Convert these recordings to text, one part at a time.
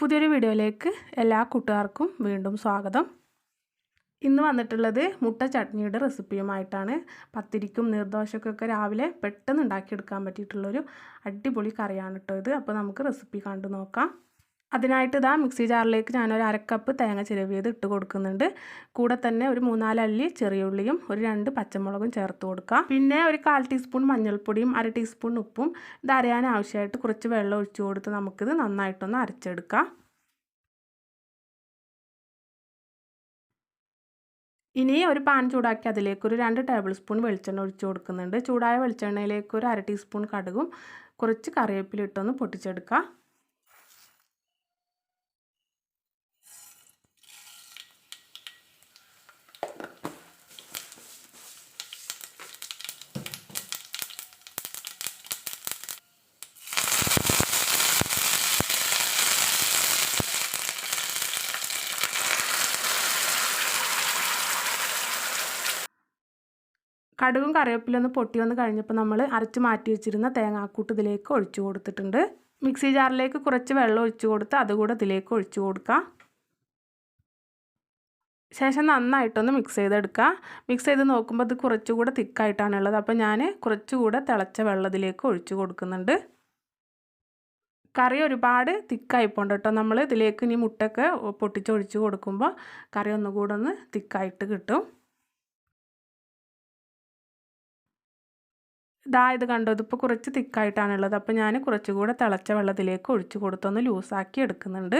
പുതിയൊരു വീഡിയോയിലേക്ക് എല്ലാ കൂട്ടുകാർക്കും വീണ്ടും സ്വാഗതം. ഇന്ന് വന്നിട്ടുള്ളത് മുട്ട ചട്നിയുടെ റെസിപ്പിയുമായിട്ടാണ്. പത്തിരിക്കും നീർദോശക്കൊക്കെ രാവിലെ പെട്ടെന്ന് ഉണ്ടാക്കിയെടുക്കാൻ പറ്റിയിട്ടുള്ളൊരു അടിപൊളി കറിയാണ് കേട്ടോ ഇത്. അപ്പോൾ നമുക്ക് റെസിപ്പി കണ്ടു നോക്കാം. അതിനായിട്ട് ഇതാ മിക്സി ജാറിലേക്ക് ഞാനൊരു അരക്കപ്പ് തേങ്ങ ചിരവിയത് ഇട്ട് കൊടുക്കുന്നുണ്ട്. കൂടെ തന്നെ ഒരു മൂന്നാലല്ലി ചെറിയ ഉള്ളിയും ഒരു രണ്ട് പച്ചമുളകും ചേർത്ത് കൊടുക്കാം. പിന്നെ ഒരു കാൽ ടീസ്പൂൺ മഞ്ഞൾപ്പൊടിയും അര ടീസ്പൂൺ ഉപ്പും ഇത് അരയാൻ ആവശ്യമായിട്ട് കുറച്ച് വെള്ളം ഒഴിച്ചു കൊടുത്ത് നമുക്കിത് നന്നായിട്ടൊന്ന് അരച്ചെടുക്കാം. ഇനി ഒരു പാൻ ചൂടാക്കി അതിലേക്ക് ഒരു രണ്ട് ടേബിൾ സ്പൂൺ വെളിച്ചെണ്ണ ഒഴിച്ച് കൊടുക്കുന്നുണ്ട്. ചൂടായ വെളിച്ചെണ്ണയിലേക്ക് ഒരു അര ടീസ്പൂൺ കടുകും കുറച്ച് കറിവേപ്പില ഇട്ടൊന്ന് പൊട്ടിച്ചെടുക്കാം. കടുകും കറിവേപ്പിലൊന്ന് പൊട്ടി വന്ന് കഴിഞ്ഞപ്പോൾ നമ്മൾ അരച്ച് മാറ്റി വെച്ചിരുന്ന തേങ്ങാക്കൂട്ട് ഇതിലേക്ക് ഒഴിച്ചു കൊടുത്തിട്ടുണ്ട്. മിക്സി ജാറിലേക്ക് കുറച്ച് വെള്ളം ഒഴിച്ചു കൊടുത്ത് അതുകൂടെ ഇതിലേക്ക് ഒഴിച്ചു കൊടുക്കാം. ശേഷം നന്നായിട്ടൊന്ന് മിക്സ് ചെയ്തെടുക്കുക. മിക്സ് ചെയ്ത് നോക്കുമ്പോൾ ഇത് കുറച്ചുകൂടെ തിക്കായിട്ടാണുള്ളത് അപ്പോൾ ഞാൻ കുറച്ചുകൂടെ തിളച്ച വെള്ളത്തിലേക്ക് ഒഴിച്ച് കൊടുക്കുന്നുണ്ട്. കറി ഒരുപാട് തിക്കായിപ്പോണ്ട് കേട്ടോ. നമ്മൾ ഇതിലേക്ക് ഇനി മുട്ടൊക്കെ പൊട്ടിച്ചൊഴിച്ച് കൊടുക്കുമ്പോൾ കറി ഒന്നുകൂടെ ഒന്ന് തിക്കായിട്ട് കിട്ടും. ഇതാ ഇത് കണ്ടോ? ഇതിപ്പോൾ കുറച്ച് തിക്കായിട്ടാണുള്ളത്. അപ്പോൾ ഞാൻ കുറച്ചുകൂടെ തിളച്ച വെള്ളത്തിലേക്ക് ഒഴിച്ചു കൊടുത്തൊന്ന് ലൂസാക്കി എടുക്കുന്നുണ്ട്.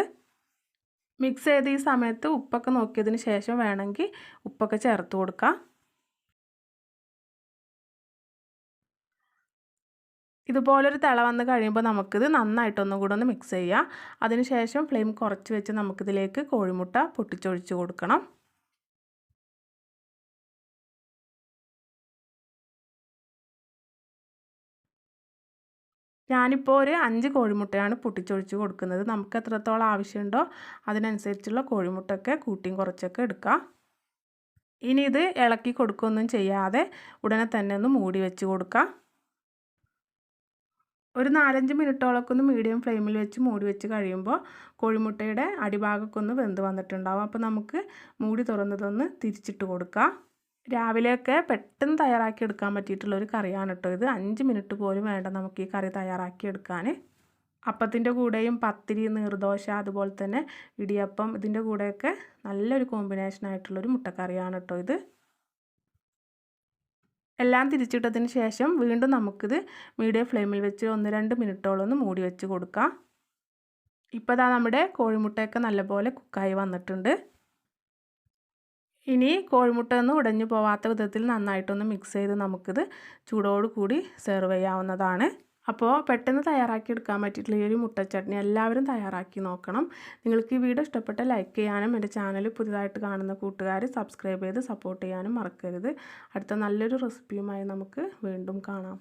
മിക്സ് ചെയ്ത് ഈ സമയത്ത് ഉപ്പൊക്കെ നോക്കിയതിന് ശേഷം വേണമെങ്കിൽ ഉപ്പൊക്കെ ചേർത്ത് കൊടുക്കാം. ഇതുപോലൊരു തിള വന്ന് കഴിയുമ്പോൾ നമുക്കിത് നന്നായിട്ടൊന്നും കൂടെ ഒന്ന് മിക്സ് ചെയ്യാം. അതിനുശേഷം ഫ്ലെയിം കുറച്ച് വെച്ച് നമുക്കിതിലേക്ക് കോഴിമുട്ട പൊട്ടിച്ചൊഴിച്ച് കൊടുക്കണം. ഞാനിപ്പോൾ ഒരു അഞ്ച് കോഴിമുട്ടയാണ് പൊട്ടിച്ചൊഴിച്ച് കൊടുക്കുന്നത്. നമുക്ക് എത്രത്തോളം ആവശ്യമുണ്ടോ അതിനനുസരിച്ചുള്ള കോഴിമുട്ടയൊക്കെ കൂട്ടിയും കുറച്ചൊക്കെ എടുക്കാം. ഇനി ഇത് ഇളക്കി കൊടുക്കുകയൊന്നും ചെയ്യാതെ ഉടനെ തന്നെ ഒന്ന് മൂടി വെച്ച് കൊടുക്കാം. ഒരു നാലഞ്ച് മിനിറ്റോളൊക്കെ ഒന്ന് മീഡിയം ഫ്ലെയിമിൽ വെച്ച് മൂടി വെച്ച് കഴിയുമ്പോൾ കോഴിമുട്ടയുടെ അടിഭാഗമൊക്കെ ഒന്ന് വെന്ത് വന്നിട്ടുണ്ടാവും. അപ്പോൾ നമുക്ക് മൂടി തുറന്നതൊന്ന് തിരിച്ചിട്ട് കൊടുക്കാം. രാവിലെയൊക്കെ പെട്ടെന്ന് തയ്യാറാക്കി എടുക്കാൻ പറ്റിയിട്ടുള്ള ഒരു കറിയാണ് കേട്ടോ ഇത്. അഞ്ച് മിനിറ്റ് പോലും വേണ്ട നമുക്ക് ഈ കറി തയ്യാറാക്കി എടുക്കാൻ. അപ്പത്തിന്റെ കൂടെയും പത്തിരി നീർദോശ അതുപോലെ തന്നെ ഇടിയപ്പം ഇതിന്റെ കൂടെയൊക്കെ നല്ലൊരു കോമ്പിനേഷൻ ആയിട്ടുള്ളൊരു മുട്ടക്കറിയാണ് കേട്ടോ ഇത്. എല്ലാം തിരിച്ചിട്ടതിന് ശേഷം വീണ്ടും നമുക്കിത് മീഡിയം ഫ്ലെയിമിൽ വെച്ച് ഒന്ന് രണ്ട് മിനിറ്റോളം ഒന്ന് മൂടി വെച്ച് കൊടുക്കാം. ഇപ്പോൾ ഇതാ നമ്മുടെ കോഴിമുട്ടയൊക്കെ നല്ലപോലെ കുക്കായി വന്നിട്ടുണ്ട്. ഇനി കോഴിമുട്ട ഒന്നും ഉടഞ്ഞു പോവാത്ത വിധത്തിൽ നന്നായിട്ടൊന്ന് മിക്സ് ചെയ്ത് നമുക്കിത് ചൂടോട് കൂടി സെർവ് ചെയ്യാവുന്നതാണ്. അപ്പോൾ പെട്ടെന്ന് തയ്യാറാക്കി എടുക്കാൻ പറ്റിയിട്ടുള്ള ഈ ഒരു മുട്ട ചട്നി എല്ലാവരും തയ്യാറാക്കി നോക്കണം. നിങ്ങൾക്ക് ഈ വീഡിയോ ഇഷ്ടപ്പെട്ട ലൈക്ക് ചെയ്യാനും എന്റെ ചാനൽ പുതിയതായിട്ട് കാണുന്ന കൂട്ടുകാർ സബ്സ്ക്രൈബ് ചെയ്ത് സപ്പോർട്ട് ചെയ്യാനും മറക്കരുത്. അടുത്ത നല്ലൊരു റെസിപ്പിയുമായി നമുക്ക് വീണ്ടും കാണാം.